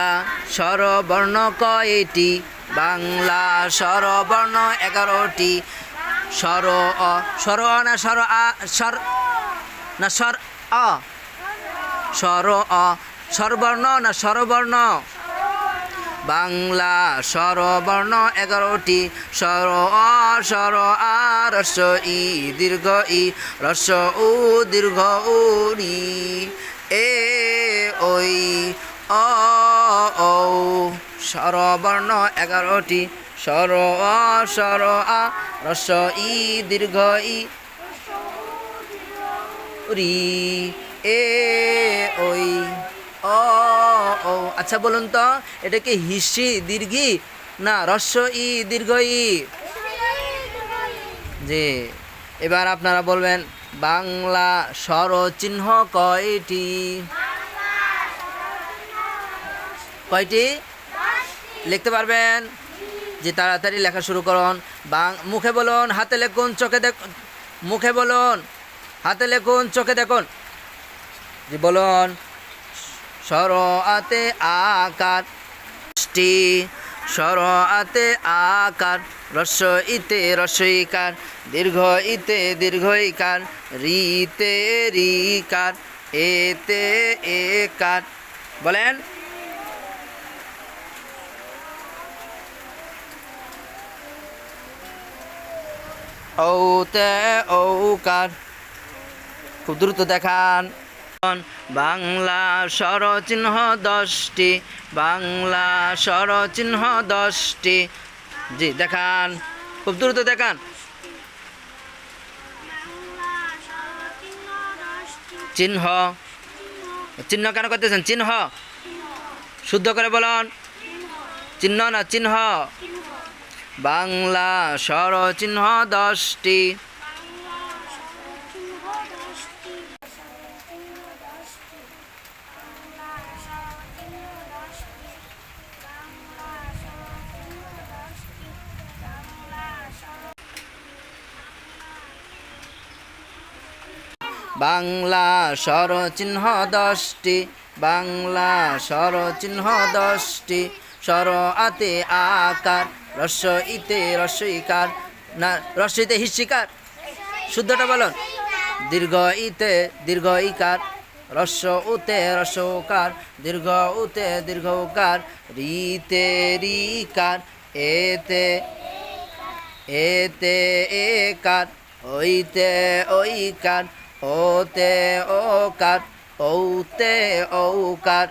বাংলা স্বরবর্ণ কয়টি? বাংলা স্বরবর্ণ এগারোটি। স্বর অ স্বর অ না স্বর আ, স্বর না স্বর অ? স্বর অ, স্বরবর্ণ না স্বরবর্ণ? বাংলা স্বরবর্ণ এগারোটি। স্বর অ, স্বর আ রস ই, দীর্ঘ ই রস উ, দীর্ঘ উ এ ওই অ ও এগারোটি স্বর অ স্বর আ, রস ই, দীর্ঘ ই। রি, এ ওই অ ও আচ্ছা বলুন তো, এটা কি হিসি, দীর্ঘি, না রস্য ই, দীর্ঘ ই? জি। এবার আপনারা বলবেন, বাংলা স্বর চিহ্ন কয়টি? কয়টি? লিখতে পারবেন? যে তাড়াতাড়ি লেখা শুরু করুন। বাং, মুখে বলুন, হাতে লেখুন, চোখে দেখ, মুখে বলুন, হাতে লেখুন, চোখে দেখুন। যে বলুন। সর আতে আকার সর আতে আকার রস্য ইতে রস্যইকার দীর্ঘ ইতে দীর্ঘইকার, রিতে রিকার, এতে একার। বলেন। ঔতে ঔকার। খুব দ্রুত দেখান। বাংলা স্বরচিহ্ন দশটি, বাংলা স্বরচিহ্ন দশটি। জি, দেখান। খুব দ্রুত দেখান। চিহ্ন। চিহ্ন কেন করতেছেন? চিহ্ন। শুদ্ধ করে বলুন। চিহ্ন না, চিহ্ন। বাংলা স্বরচিহ্ন দশটি। বাংলা স্বরচিহ্ন দশটি বাংলা স্বরচিহ্ন দশটি স্বর আতে আকার রস্য ইতে রস্যইকার না রস্যইতে হিস্যিকার শুদ্ধটা বলুন। দীর্ঘ ইতে দীর্ঘ ইকার রস্য উতে রস্যকার দীর্ঘ উতে দীর্ঘকার রিতে রিকার, এতে এতে একার ওইতে ওইকার ওতে ওকার, ঔতে ঔকার।